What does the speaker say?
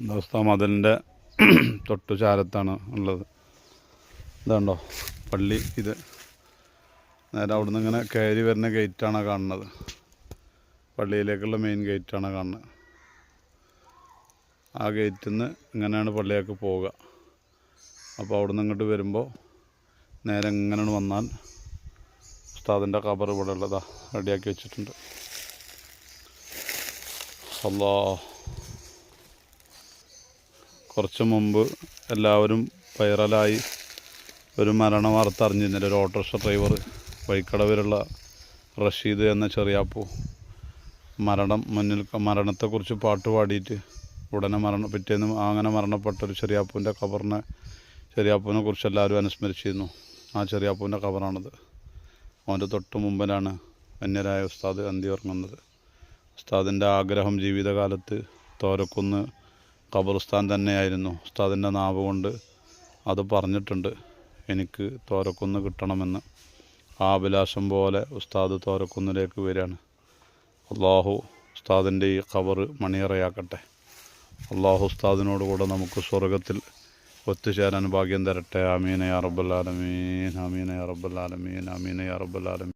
ദോസ്ത മതിലിന്റെ തൊട്ടു ചാരത്താണ് ഉള്ളത്. ഇതുണ്ടോ പള്ളി ഇത്. നേരെ അവിടെ നിന്ന് ഇങ്ങനെ കയറി വരുന്ന ഗേറ്റാണ് കാണുന്നത്. പള്ളിയിലേക്കുള്ള മെയിൻ ഗേറ്റാണ് കാണുന്നത്. ആ ഗേറ്റിൽ നിന്ന് ഇങ്ങനെയാണ് പള്ളിയിലേക്ക് പോവുക. അപ്പോൾ അവിടുന്ന് ഇങ്ങോട്ട് വരുമ്പോൾ നേരെ ഇങ്ങനെ വന്നാൽ ഉസ്താദിന്റെ കബർ ഇവിടെ ഉള്ളതാ റെഡിയാക്കി വെച്ചിട്ടുണ്ട്. അല്ലാ കുറച്ച് മുമ്പ് എല്ലാവരും വൈറലായി ഒരു മരണ വാർത്ത അറിഞ്ഞിരുന്നില്ല. ഒരു ഓട്ടോറിക്ഷ ഡ്രൈവർ വഴിക്കടവിലുള്ള റഷീദ് എന്ന ചെറിയാപ്പു മരണം മുന്നിൽ മരണത്തെക്കുറിച്ച് പാട്ട് പാടിയിട്ട് ഉടനെ മരണം പിറ്റേന്ന് അങ്ങനെ മരണപ്പെട്ട ഒരു ചെറിയാപ്പൂന്റെ ഖബറിനെ ചെറിയാപ്പൂവിനെ കുറിച്ച് എല്ലാവരും അനുസ്മരിച്ചിരുന്നു. ആ ചെറിയാപ്പൂവിന്റെ കബറാണത് അവന്റെ തൊട്ട് മുമ്പിലാണ് അന്യരായ ഉസ്താദ് അന്തി ഉറങ്ങുന്നത് ഉസ്താദിന്റെ ആഗ്രഹം ജീവിതകാലത്ത് തോരക്കുന്ന് ഖബർസ്ഥാൻ തന്നെയായിരുന്നു. ഉസ്താദിന്റെ നാവ് കൊണ്ട് അത് പറഞ്ഞിട്ടുണ്ട്. എനിക്ക് തോരക്കുന്ന് കിട്ടണമെന്ന്. ആ അഭിലാഷം പോലെ ഉസ്താദ് തോരക്കുന്നിലേക്ക് വരികയാണ്. അള്ളാഹു ഉസ്താദിന്റെ ഈ ഖബർ മണിയറയാക്കട്ടെ. അള്ളാഹു ഉസ്താദിനോട് കൂടെ നമുക്ക് സ്വർഗത്തിൽ ഒത്തുചേരാൻ ഭാഗ്യം തരട്ടെ. അമീന യാ റബ്ബൽ ആലമീൻ അമീന യാ